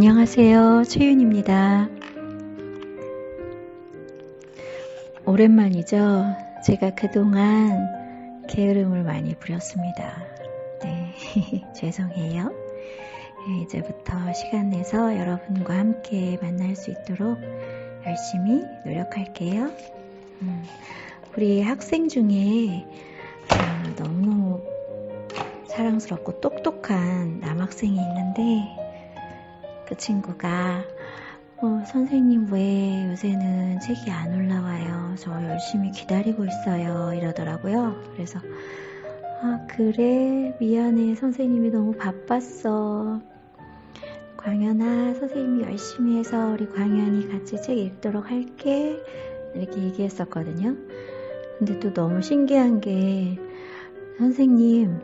안녕하세요. 최윤입니다. 오랜만이죠. 제가 그동안 게으름을 많이 부렸습니다. 네, 죄송해요. 네, 이제부터 시간 내서 여러분과 함께 만날 수 있도록 열심히 노력할게요. 음, 우리 학생 중에 아, 너무너무 사랑스럽고 똑똑한 남학생이 있는데 그 친구가 어, 선생님 왜 요새는 책이 안 올라와요? 저 열심히 기다리고 있어요. 이러더라고요. 그래서 아 그래 미안해 선생님이 너무 바빴어. 광현아 선생님이 열심히 해서 우리 광현이 같이 책 읽도록 할게. 이렇게 얘기했었거든요. 근데 또 너무 신기한 게 선생님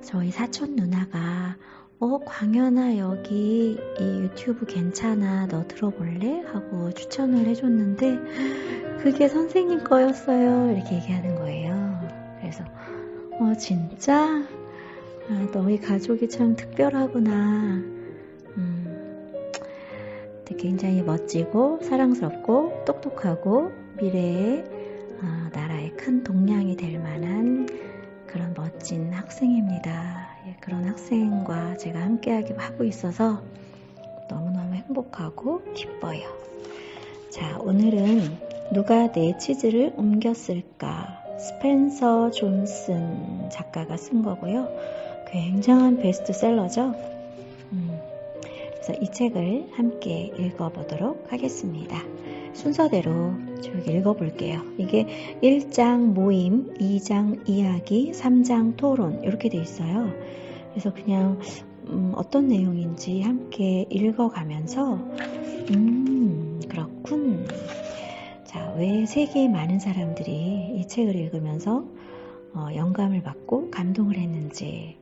저희 사촌 누나가 어, 광현아, 여기 이 유튜브 괜찮아. 너 들어볼래? 하고 추천을 해줬는데, 그게 선생님 거였어요. 이렇게 얘기하는 거예요. 그래서, 어, 진짜? 아, 너희 가족이 참 특별하구나. 음, 굉장히 멋지고, 사랑스럽고, 똑똑하고, 미래에 어, 나라의 큰 동량이 될 만한 그런 멋진 학생입니다. 예, 그런 학생과 제가 함께하기 하고 있어서 너무너무 행복하고 기뻐요. 자, 오늘은 누가 내 치즈를 옮겼을까? 스펜서 존슨 작가가 쓴 거고요. 굉장한 베스트셀러죠. 음, 그래서 이 책을 함께 읽어보도록 하겠습니다. 순서대로 쭉 읽어볼게요. 이게 1장 모임, 2장 이야기, 3장 토론 이렇게 돼 있어요. 그래서 그냥 음, 어떤 내용인지 함께 읽어가면서 음 그렇군. 자, 왜 세계의 많은 사람들이 이 책을 읽으면서 어, 영감을 받고 감동을 했는지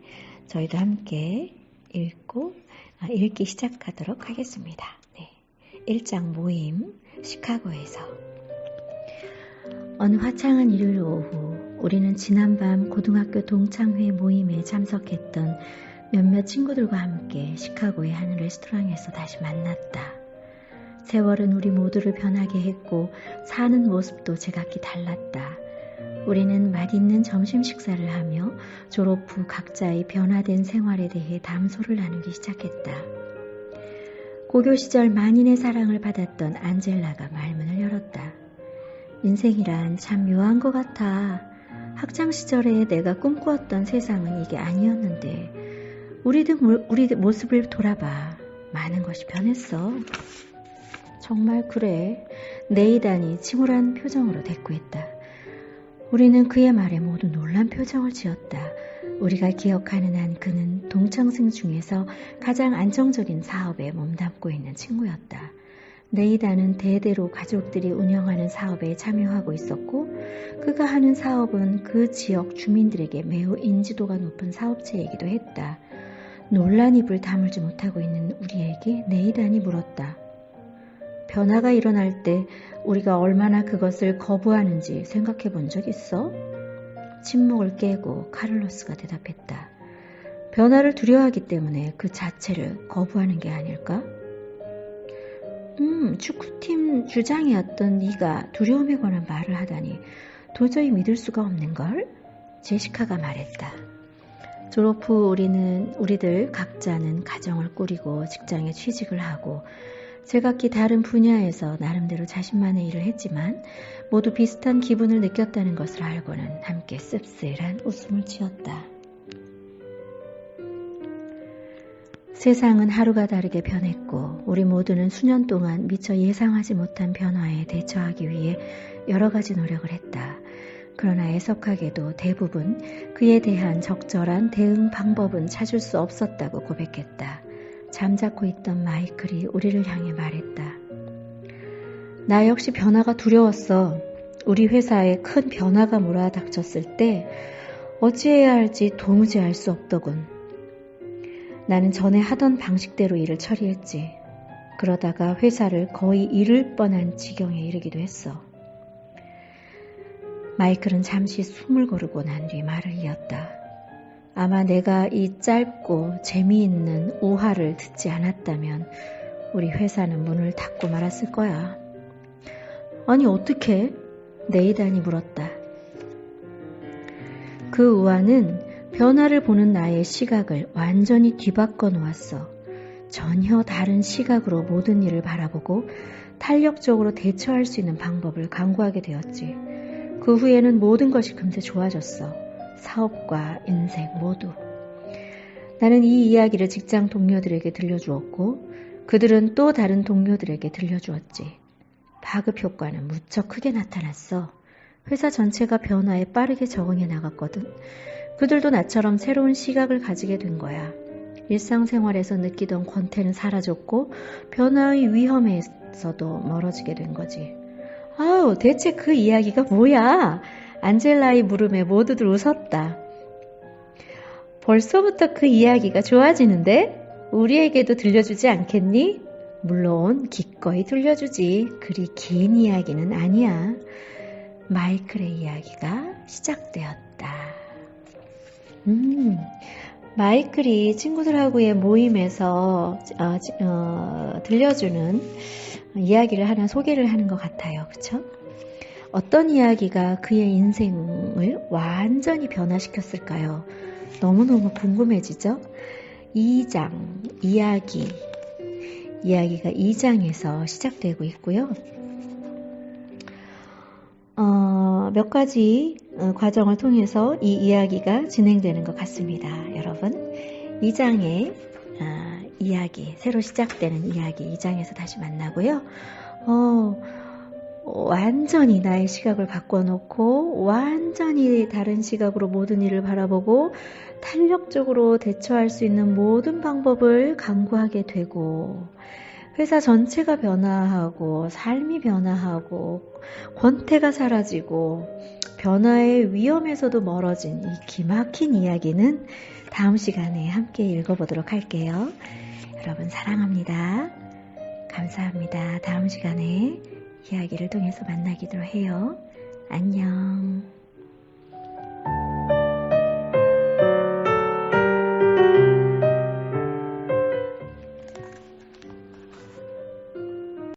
저희도 함께 읽고 아, 읽기 시작하도록 하겠습니다. 네. 1장 모임 시카고에서 어느 화창한 일요일 오후 우리는 지난밤 고등학교 동창회 모임에 참석했던 몇몇 친구들과 함께 시카고의 한 레스토랑에서 다시 만났다. 세월은 우리 모두를 변하게 했고 사는 모습도 제각기 달랐다. 우리는 맛있는 점심 식사를 하며 졸업 후 각자의 변화된 생활에 대해 담소를 나누기 시작했다. 고교 시절 만인의 사랑을 받았던 안젤라가 말문을 열었다. 인생이란 참 묘한 것 같아. 학창 시절에 내가 꿈꾸었던 세상은 이게 아니었는데 우리들 우리 모습을 돌아봐. 많은 것이 변했어. 정말 그래. 네이단이 침울한 표정으로 대꾸했다. 우리는 그의 말에 모두 놀란 표정을 지었다. 우리가 기억하는 한 그는 동창생 중에서 가장 안정적인 사업에 몸담고 있는 친구였다. 네이다는 대대로 가족들이 운영하는 사업에 참여하고 있었고 그가 하는 사업은 그 지역 주민들에게 매우 인지도가 높은 사업체이기도 했다. 놀란 입을 다물지 못하고 있는 우리에게 네이단이 물었다. 변화가 일어날 때 우리가 얼마나 그것을 거부하는지 생각해 본 적 있어? 침묵을 깨고 카를로스가 대답했다. 변화를 두려워하기 때문에 그 자체를 거부하는 게 아닐까? 음, 축구팀 주장이었던 네가 두려움에 관한 말을 하다니 도저히 믿을 수가 없는 걸? 제시카가 말했다. 졸업 후 우리는 우리들 각자는 가정을 꾸리고 직장에 취직을 하고 제각기 다른 분야에서 나름대로 자신만의 일을 했지만 모두 비슷한 기분을 느꼈다는 것을 알고는 함께 씁쓸한 웃음을 지었다. 세상은 하루가 다르게 변했고 우리 모두는 수년 동안 미처 예상하지 못한 변화에 대처하기 위해 여러 가지 노력을 했다. 그러나 애석하게도 대부분 그에 대한 적절한 대응 방법은 찾을 수 없었다고 고백했다. 잠자코 있던 마이클이 우리를 향해 말했다. 나 역시 변화가 두려웠어. 우리 회사에 큰 변화가 몰아닥쳤을 때 어찌해야 할지 도무지 알 수 없더군. 나는 전에 하던 방식대로 일을 처리했지. 그러다가 회사를 거의 잃을 뻔한 지경에 이르기도 했어. 마이클은 잠시 숨을 고르고 난 뒤 말을 이었다. 아마 내가 이 짧고 재미있는 우화를 듣지 않았다면 우리 회사는 문을 닫고 말았을 거야. 아니, 어떻게? 네이단이 물었다. 그 우아는 변화를 보는 나의 시각을 완전히 뒤바꿔 놓았어. 전혀 다른 시각으로 모든 일을 바라보고 탄력적으로 대처할 수 있는 방법을 강구하게 되었지. 그 후에는 모든 것이 금세 좋아졌어. 사업과 인생 모두. 나는 이 이야기를 직장 동료들에게 들려주었고, 그들은 또 다른 동료들에게 들려주었지. 파급 효과는 무척 크게 나타났어. 회사 전체가 변화에 빠르게 적응해 나갔거든. 그들도 나처럼 새로운 시각을 가지게 된 거야. 일상생활에서 느끼던 권태는 사라졌고 변화의 위험에서도 멀어지게 된 거지. 아우, 대체 그 이야기가 뭐야? 안젤라의 물음에 모두들 웃었다. 벌써부터 그 이야기가 좋아지는데? 우리에게도 들려주지 않겠니? 물론 기꺼이 들려주지. 그리 긴 이야기는 아니야. 마이클의 이야기가 시작되었다. 음, 마이클이 친구들하고의 모임에서 어, 어, 들려주는 이야기를 하나 소개를 하는 것 같아요. 그쵸? 어떤 이야기가 그의 인생을 완전히 변화시켰을까요? 너무너무 궁금해지죠? 2장, 이야기. 이야기가 2장에서 시작되고 있고요. 몇 가지 어, 과정을 통해서 이 이야기가 진행되는 것 같습니다. 여러분, 2장의 아, 이야기, 새로 시작되는 이야기 2장에서 다시 만나고요. 어, 완전히 나의 시각을 바꿔놓고 완전히 다른 시각으로 모든 일을 바라보고 탄력적으로 대처할 수 있는 모든 방법을 강구하게 되고 회사 전체가 변화하고 삶이 변화하고 권태가 사라지고 변화의 위험에서도 멀어진 이 기막힌 이야기는 다음 시간에 함께 읽어보도록 할게요. 여러분 사랑합니다. 감사합니다. 다음 시간에 이야기를 통해서 만나기로 해요. 안녕.